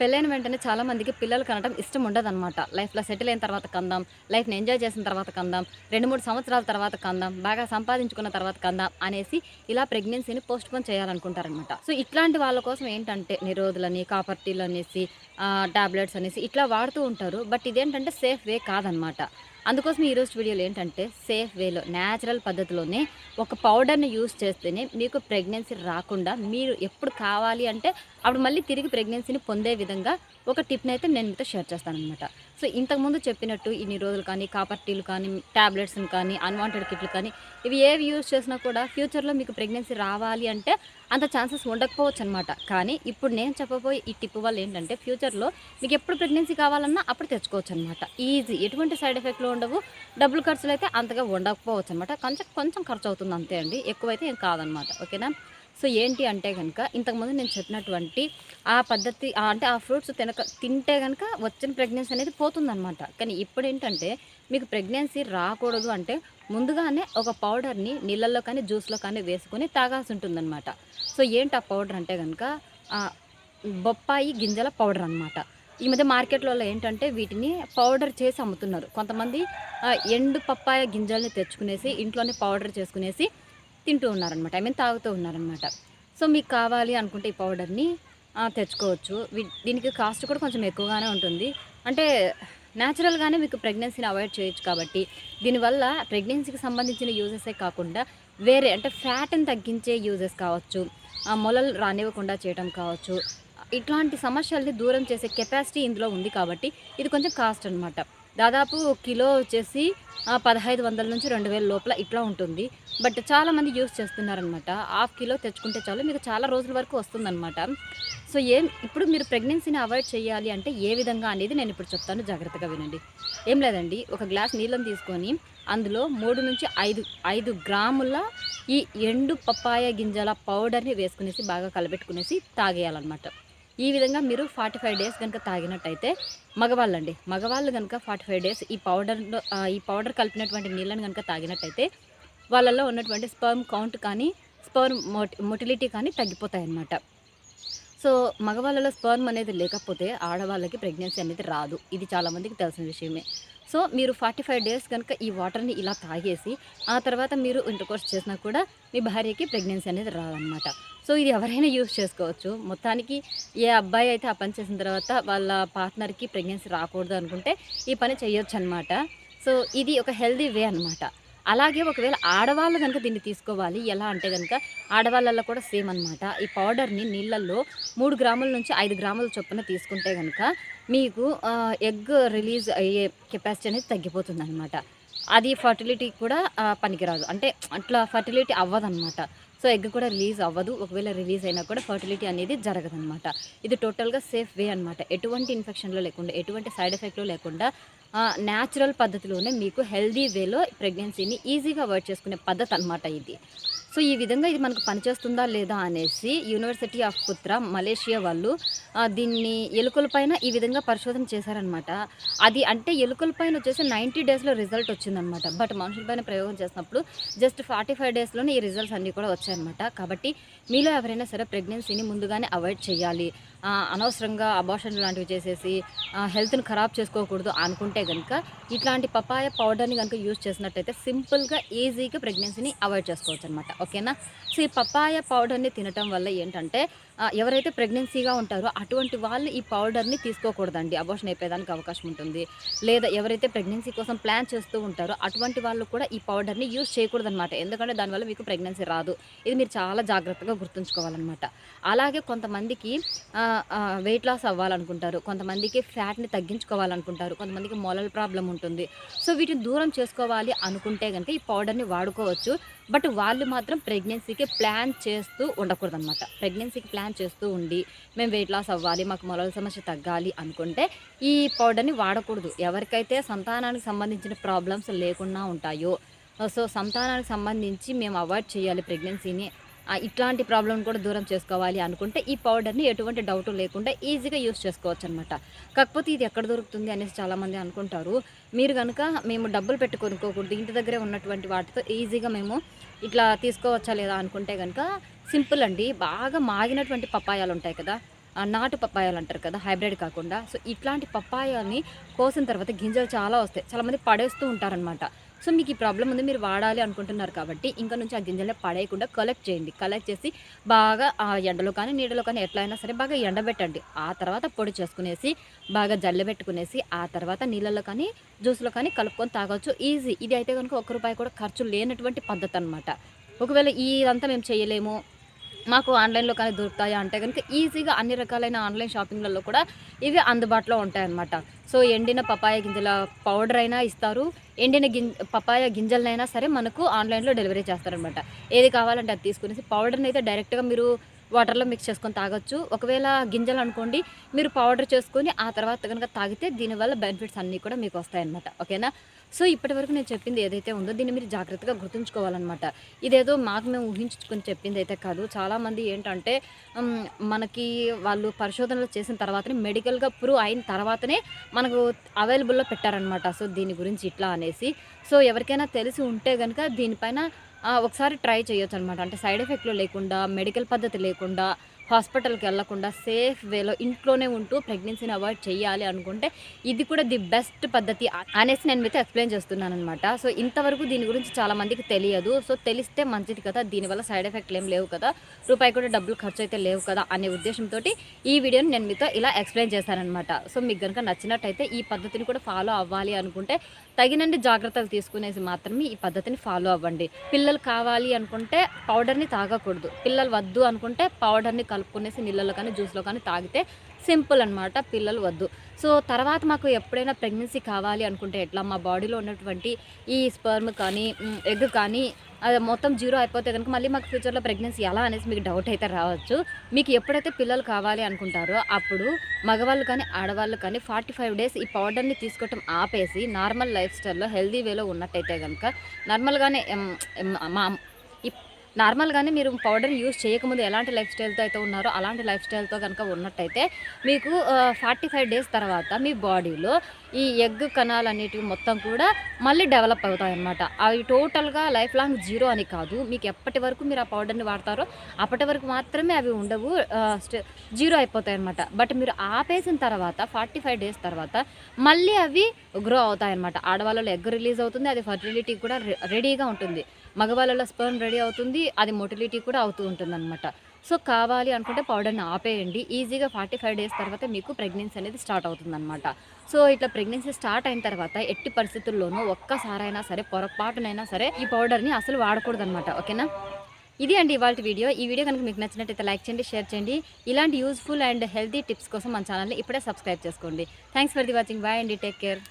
పెళ్ళైన వెంటనే చాలామందికి పిల్లలు కనడం ఇష్టం ఉండదన్నమాట. లైఫ్లో సెటిల్ అయిన తర్వాత కందాం లైఫ్ని ఎంజాయ్ చేసిన తర్వాత కందాం రెండు మూడు సంవత్సరాల తర్వాత కందాం బాగా సంపాదించుకున్న తర్వాత కందాం అనేసి ఇలా ప్రెగ్నెన్సీని పోస్ట్ పోన్ చేయాలనుకుంటారనమాట సో ఇట్లాంటి వాళ్ళ కోసం ఏంటంటే నిరోధులని కాపర్టీలు అనేసి టాబ్లెట్స్ అనేసి ఇట్లా వాడుతూ ఉంటారు. బట్ ఇదేంటంటే సేఫ్ వే కాదనమాట అందుకోసం ఈరోజు వీడియోలో ఏంటంటే సేఫ్ వేలో న్యాచురల్ పద్ధతిలోనే ఒక పౌడర్ని యూస్ చేస్తేనే మీకు ప్రెగ్నెన్సీ రాకుండా మీరు ఎప్పుడు కావాలి అంటే అప్పుడు మళ్ళీ తిరిగి ప్రెగ్నెన్సీని పొందే విధంగా ఒక టిప్ని అయితే నేను మీతో షేర్ చేస్తాను అనమాట సో ఇంతకుముందు చెప్పినట్టు ఇన్ని రోజులు కానీ కాపర్ టీలు కానీ ట్యాబ్లెట్స్ని కానీ అన్వాంటెడ్ కిట్లు కానీ ఇవి ఏవి యూజ్ చేసినా కూడా ఫ్యూచర్లో మీకు ప్రెగ్నెన్సీ రావాలి అంటే అంత ఛాన్సెస్ ఉండకపోవచ్చు అనమాట కానీ ఇప్పుడు నేను చెప్పబోయే ఈ టిప్ వల్ల ఏంటంటే ఫ్యూచర్లో మీకు ఎప్పుడు ప్రెగ్నెన్సీ కావాలన్నా అప్పుడు తెచ్చుకోవచ్చు అనమాట ఈజీ ఎటువంటి సైడ్ ఎఫెక్ట్లు ఉండవు. డబ్బులు ఖర్చులు అయితే అంతగా ఉండకపోవచ్చు అనమాట కొంచెం కొంచెం ఖర్చు అవుతుంది అంతే అండి. ఎక్కువైతే ఏం కాదనమాట ఓకేనా? సో ఏంటి అంటే కనుక ఇంతకుముందు నేను చెప్పినటువంటి ఆ పద్ధతి అంటే ఆ ఫ్రూట్స్ తినక తింటే కనుక వచ్చిన ప్రెగ్నెన్సీ అనేది పోతుందన్నమాట. కానీ ఇప్పుడు ఏంటంటే మీకు ప్రెగ్నెన్సీ రాకూడదు అంటే ముందుగానే ఒక పౌడర్ని నీళ్ళల్లో కానీ జ్యూస్లో కానీ వేసుకొని తాగాల్సి ఉంటుందన్నమాట సో ఏంటి ఆ పౌడర్ అంటే కనుక బొప్పాయి గింజల పౌడర్ అన్నమాట. ఈ మధ్య మార్కెట్లలో ఏంటంటే వీటిని పౌడర్ చేసి అమ్ముతున్నారు. కొంతమంది ఎండు పప్పాయ గింజల్ని తెచ్చుకునేసి ఇంట్లోనే పౌడర్ చేసుకునేసి తింటూ ఉన్నారనమాట ఐ మీన్ తాగుతూ ఉన్నారనమాట సో మీకు కావాలి అనుకుంటే ఈ పౌడర్ని తెచ్చుకోవచ్చు. వీ- దీనికి కాస్ట్ కూడా కొంచెం ఎక్కువగానే ఉంటుంది. అంటే న్యాచురల్గానే మీకు ప్రెగ్నెన్సీని అవాయిడ్ చేయొచ్చు కాబట్టి దీనివల్ల ప్రెగ్నెన్సీకి సంబంధించిన యూజెసే కాకుండా వేరే అంటే ఫ్యాట్ని తగ్గించే యూజెస్ కావచ్చు ఆ మొలలు రానివ్వకుండా చేయడం కావచ్చు ఇట్లాంటి సమస్యల్ని దూరం చేసే కెపాసిటీ ఇందులో ఉంది కాబట్టి ఇది కొంచెం కాస్ట్ అనమాట దాదాపు కిలో వచ్చేసి పదహైదు వందల నుంచి రెండు వేల లోపల ఇట్లా ఉంటుంది. బట్ చాలామంది యూస్ చేస్తున్నారనమాట హాఫ్ కిలో తెచ్చుకుంటే చాలు మీకు చాలా రోజుల వరకు వస్తుందన్నమాట. సో ఏం ఇప్పుడు మీరు ప్రెగ్నెన్సీని అవాయిడ్ చేయాలి అంటే ఏ విధంగా అనేది నేను ఇప్పుడు చెప్తాను. జాగ్రత్తగా వినండి. ఏం లేదండి ఒక గ్లాస్ నీళ్ళని తీసుకొని అందులో మూడు నుంచి ఐదు ఐదు గ్రాముల ఈ ఎండు పప్పాయ గింజల పౌడర్ని వేసుకునేసి బాగా కలబెట్టుకునేసి తాగేయాలన్నమాట. ఈ విధంగా మీరు ఫార్టీ ఫైవ్ డేస్ కనుక తాగినట్టయితే మగవాళ్ళండి మగవాళ్ళు కనుక ఫార్టీ ఫైవ్ డేస్ ఈ పౌడర్లో ఈ పౌడర్ కలిపినటువంటి నీళ్ళని కనుక తాగినట్టయితే వాళ్ళల్లో ఉన్నటువంటి స్పర్మ్ కౌంట్ కానీ స్పర్మ్ మొటిలిటీ కానీ తగ్గిపోతాయి అన్నమాట సో మగవాళ్ళలో స్పర్మ్ అనేది లేకపోతే ఆడవాళ్ళకి ప్రెగ్నెన్సీ అనేది రాదు. ఇది చాలామందికి తెలిసిన విషయమే. సో మీరు ఫార్టీ ఫైవ్ డేస్ కనుక ఈ వాటర్ని ఇలా తాగేసి ఆ తర్వాత మీరు ఇంటర్కోర్స్ చేసినా కూడా మీ భార్యకి ప్రెగ్నెన్సీ అనేది రాదనమాట సో ఇది ఎవరైనా యూజ్ చేసుకోవచ్చు. మొత్తానికి ఏ అబ్బాయి అయితే ఆ పని చేసిన తర్వాత వాళ్ళ పార్ట్నర్కి ప్రెగ్నెన్సీ రాకూడదు అనుకుంటే ఈ పని చేయొచ్చు అనమాట సో ఇది ఒక హెల్దీ వే అనమాట అలాగే ఒకవేళ ఆడవాళ్ళు కనుక దీన్ని తీసుకోవాలి. ఎలా అంటే కనుక ఆడవాళ్ళల్లో కూడా సేమ్ అనమాట ఈ పౌడర్ని నీళ్ళల్లో మూడు గ్రాముల నుంచి ఐదు గ్రాముల చొప్పున తీసుకుంటే కనుక మీకు ఎగ్ రిలీజ్ అయ్యే కెపాసిటీ అనేది తగ్గిపోతుంది అనమాట అది ఫర్టిలిటీ కూడా పనికిరాదు. అంటే అట్లా ఫర్టిలిటీ అవ్వదన్నమాట. సో ఎగ్ కూడా రిలీజ్ అవ్వదు. ఒకవేళ రిలీజ్ అయినా కూడా ఫర్టిలిటీ అనేది జరగదనమాట ఇది టోటల్గా సేఫ్ వే అనమాట ఎటువంటి ఇన్ఫెక్షన్లో లేకుండా ఎటువంటి సైడ్ ఎఫెక్ట్లు లేకుండా న్యాచురల్ పద్ధతిలోనే మీకు హెల్దీ వేలో ప్రెగ్నెన్సీని ఈజీగా అవాయిడ్ చేసుకునే పద్ధతి అనమాట ఇది. సో ఈ విధంగా ఇది మనకు పనిచేస్తుందా లేదా అనేసి యూనివర్సిటీ ఆఫ్ పుత్ర మలేషియా వాళ్ళు దీన్ని ఎలుకల పైన ఈ విధంగా పరిశోధన చేశారనమాట అది అంటే ఎలుకల పైన వచ్చేసి నైంటీ డేస్లో రిజల్ట్ వచ్చిందనమాట బట్ మనుషుల పైన ప్రయోగం చేసినప్పుడు జస్ట్ ఫార్టీ ఫైవ్ డేస్లోనే ఈ రిజల్ట్స్ అన్నీ కూడా వచ్చాయన్నమాట. కాబట్టి మీలో ఎవరైనా సరే ప్రెగ్నెన్సీని ముందుగానే అవాయిడ్ చేయాలి. అనవసరంగా అబార్షన్ లాంటివి చేసేసి హెల్త్ని ఖరాబ్ చేసుకోకూడదు అనుకుంటే కనుక ఇట్లాంటి పపాయ పౌడర్ని కనుక యూజ్ చేసినట్టయితే సింపుల్గా ఈజీగా ప్రెగ్నెన్సీని అవాయిడ్ చేసుకోవచ్చు అనమాట ఓకేనా? సో ఈ పపాయ పౌడర్ని తినటం వల్ల ఏంటంటే ఎవరైతే ప్రెగ్నెన్సీగా ఉంటారో అటువంటి వాళ్ళు ఈ పౌడర్ని తీసుకోకూడదండి. అబోషన్ అయిపోయేదానికి అవకాశం ఉంటుంది. లేదా ఎవరైతే ప్రెగ్నెన్సీ కోసం ప్లాన్ చేస్తూ ఉంటారో అటువంటి వాళ్ళు కూడా ఈ పౌడర్ని యూజ్ చేయకూడదన్నమాట. ఎందుకంటే దానివల్ల మీకు ప్రెగ్నెన్సీ రాదు. ఇది మీరు చాలా జాగ్రత్తగా గుర్తుంచుకోవాలన్నమాట. అలాగే కొంతమందికి వెయిట్ లాస్ అవ్వాలనుకుంటారు. కొంతమందికి ఫ్యాట్ని తగ్గించుకోవాలనుకుంటారు. కొంతమందికి మొలల ప్రాబ్లం ఉంటుంది. సో వీటిని దూరం చేసుకోవాలి అనుకుంటే కనుక ఈ పౌడర్ని వాడుకోవచ్చు. బట్ వాళ్ళు మాత్రం ప్రెగ్నెన్సీకి ప్లాన్ చేస్తూ ఉండకూడదన్నమాట. ప్రెగ్నెన్సీకి ప్లాన్ చేస్తూ ఉండి మేము వెయిట్ లాస్ అవ్వాలి మాకు మొలల సమస్య తగ్గాలి అనుకుంటే ఈ పౌడర్ని వాడకూడదు. ఎవరికైతే సంతానానికి సంబంధించిన ప్రాబ్లమ్స్ లేకుండా ఉంటాయో సో సంతానానికి సంబంధించి మేము అవాయిడ్ చేయాలి ప్రెగ్నెన్సీని ఇట్లాంటి ప్రాబ్లం కూడా దూరం చేసుకోవాలి అనుకుంటే ఈ పౌడర్ని ఎటువంటి డౌట్ లేకుండా ఈజీగా యూస్ చేసుకోవచ్చు అనమాట కాకపోతే ఇది ఎక్కడ దొరుకుతుంది అనేసి చాలామంది అనుకుంటారు. మీరు కనుక మేము డబ్బులు పెట్టి కొనుక్కోకూడదు ఇంటి దగ్గరే ఉన్నటువంటి వాటితో ఈజీగా మేము ఇట్లా తీసుకోవచ్చా లేదా అనుకుంటే కనుక సింపుల్ అండి. బాగా మాగినటువంటి పపాయాలు ఉంటాయి కదా నాటు పప్పాయాలు అంటారు కదా హైబ్రిడ్ కాకుండా. సో ఇట్లాంటి పప్పాయాలని కోసిన తర్వాత గింజలు చాలా వస్తాయి. చాలామంది పడేస్తూ ఉంటారనమాట సో మీకు ఈ ప్రాబ్లం ఉంది మీరు వాడాలి అనుకుంటున్నారు కాబట్టి ఇంకా నుంచి ఆ గింజల్ని పడేయకుండా కలెక్ట్ చేయండి. కలెక్ట్ చేసి బాగా ఆ ఎండలో కానీ నీడలో కానీ ఎట్లా అయినా సరే బాగా ఎండబెట్టండి. ఆ తర్వాత పొడి చేసుకునేసి బాగా జల్లెబెట్టుకునేసి ఆ తర్వాత నీళ్ళలో కానీ జ్యూస్లో కానీ కలుపుకొని తాగొచ్చు. ఈజీ ఇది అయితే కనుక ఒక్క రూపాయి కూడా ఖర్చు లేనటువంటి పద్ధతి అనమాట ఒకవేళ ఇదంతా మేము చేయలేము మాకు ఆన్లైన్లో కానీ దొరుకుతాయా అంటే కనుక ఈజీగా అన్ని రకాలైన ఆన్లైన్ షాపింగ్లలో కూడా ఇవి అందుబాటులో ఉంటాయన్నమాట. సో ఎండిన పపాయ గింజల పౌడర్ అయినా ఇస్తారు. ఎండిన గిం పపాయ గింజలనైనా సరే మనకు ఆన్లైన్లో డెలివరీ చేస్తారనమాట ఏది కావాలంటే అది తీసుకునేసి పౌడర్ని అయితే డైరెక్ట్గా మీరు వాటర్లో మిక్స్ చేసుకొని తాగొచ్చు. ఒకవేళ గింజలు అనుకోండి మీరు పౌడర్ చేసుకొని ఆ తర్వాత కనుక తాగితే దీనివల్ల బెనిఫిట్స్ అన్నీ కూడా మీకు వస్తాయన్నమాట. ఓకేనా? సో ఇప్పటి వరకు నేను చెప్పింది ఏదైతే ఉందో దీన్ని మీరు జాగ్రత్తగా గుర్తుంచుకోవాలన్నమాట. ఇదేదో మాకు మేము ఊహించుకొని చెప్పింది అయితే కాదు. చాలామంది ఏంటంటే మనకి వాళ్ళు పరిశోధనలు చేసిన తర్వాతనే మెడికల్గా ప్రూవ్ అయిన తర్వాతనే మనకు అవైలబుల్లో పెట్టారనమాట సో దీని గురించి ఇట్లా అనేసి. సో ఎవరికైనా తెలిసి ఉంటే కనుక దీనిపైన ఒకసారి ట్రై చేయొచ్చు అనమాట అంటే సైడ్ ఎఫెక్ట్లు లేకుండా మెడికల్ పద్ధతి లేకుండా హాస్పిటల్కి వెళ్ళకుండా సేఫ్ వేలో ఇంట్లోనే ఉంటూ ప్రెగ్నెన్సీని అవాయిడ్ చేయాలి అనుకుంటే ఇది కూడా ది బెస్ట్ పద్ధతి. అనేసి నేను మీతో ఎక్స్ప్లెయిన్ చేస్తున్నాను అనమాట సో ఇంతవరకు దీని గురించి చాలా మందికి తెలియదు. సో తెలిస్తే మంచిది కదా. దీనివల్ల సైడ్ ఎఫెక్ట్లు ఏం లేవు కదా. రూపాయి కూడా డబ్బులు ఖర్చు అయితే లేవు కదా అనే ఉద్దేశంతో ఈ వీడియోని నేను మీతో ఇలా ఎక్స్ప్లెయిన్ చేశానమాట సో మీకు కనుక నచ్చినట్టయితే ఈ పద్ధతిని కూడా ఫాలో అవ్వాలి అనుకుంటే తగినండి జాగ్రత్తలు తీసుకునేసి మాత్రమే ఈ పద్ధతిని ఫాలో అవ్వండి. పిల్లలు కావాలి అనుకుంటే పౌడర్ని తాగకూడదు. పిల్లలు వద్దు అనుకుంటే పౌడర్ని కలుపుకునేసి నీళ్ళలో కానీ జ్యూస్లో కానీ తాగితే సింపుల్ అనమాట పిల్లలు వద్దు. సో తర్వాత మాకు ఎప్పుడైనా ప్రెగ్నెన్సీ కావాలి అనుకుంటే ఎట్లా? మా బాడీలో ఉన్నటువంటి ఈ స్పర్మ్ కానీ ఎగ్ కానీ అది మొత్తం జీరో అయిపోతే కనుక మళ్ళీ మాకు ఫ్యూచర్లో ప్రెగ్నెన్సీ ఎలా అనేసి మీకు డౌట్ అయితే రావచ్చు. మీకు ఎప్పుడైతే పిల్లలు కావాలి అనుకుంటారో అప్పుడు మగవాళ్ళు కానీ ఆడవాళ్ళు కానీ ఫార్టీ ఫైవ్ డేస్ ఈ పౌడర్ని తీసుకోవటం ఆపేసి నార్మల్ లైఫ్ స్టైల్లో హెల్దీ వేలో ఉన్నట్టయితే కనుక నార్మల్గానే మా నార్మల్గానే మీరు పౌడర్ని యూజ్ చేయకముందు ఎలాంటి లైఫ్ స్టైల్తో అయితే ఉన్నారో అలాంటి లైఫ్ స్టైల్తో కనుక ఉన్నట్టయితే మీకు ఫార్టీ ఫైవ్ డేస్ తర్వాత మీ బాడీలో ఈ ఎగ్ కణాలు అనేటివి మొత్తం కూడా మళ్ళీ డెవలప్ అవుతాయి అన్నమాట అవి టోటల్గా లైఫ్ లాంగ్ జీరో అని కాదు. మీకు ఎప్పటి వరకు మీరు ఆ పౌడర్ని వాడతారో అప్పటి వరకు మాత్రమే అవి ఉండవు జీరో అయిపోతాయి అనమాట బట్ మీరు ఆపేసిన తర్వాత ఫార్టీ ఫైవ్ డేస్ తర్వాత మళ్ళీ అవి గ్రో అవుతాయి అనమాట ఆడవాళ్ళలో ఎగ్ రిలీజ్ అవుతుంది అది ఫర్టిలిటీ కూడా రెడీగా ఉంటుంది. మగవాళ్ళలో స్పర్మ్ రెడీ అవుతుంది అది మొటిలిటీ కూడా అవుతూ ఉంటుంది అనమాట సో కావాలి అనుకుంటే పౌడర్ని ఆపేయండి. ఈజీగా ఫార్టీ ఫైవ్ డేస్ తర్వాత మీకు ప్రెగ్నెన్సీ అనేది స్టార్ట్ అవుతుందన్నమాట. సో ఇట్లా ప్రెగ్నెన్సీ స్టార్ట్ అయిన తర్వాత ఎట్టి పరిస్థితుల్లోనూ ఒక్కసారైనా సరే పొరపాటునైనా సరే ఈ పౌడర్ని అసలు వాడకూడదనమాట ఓకేనా? ఇది అండి ఇవాళ వీడియో. ఈ వీడియో కనుక మీకు నచ్చినట్టయితే లైక్ చేయండి షేర్ చేయండి. ఇలాంటి యూస్ఫుల్ అండ్ హెల్తీ టిప్స్ కోసం మన ఛానల్ని ఇప్పుడే సబ్స్క్రైబ్ చేసుకోండి. Thanks for the watching. Bye అండి. Take care.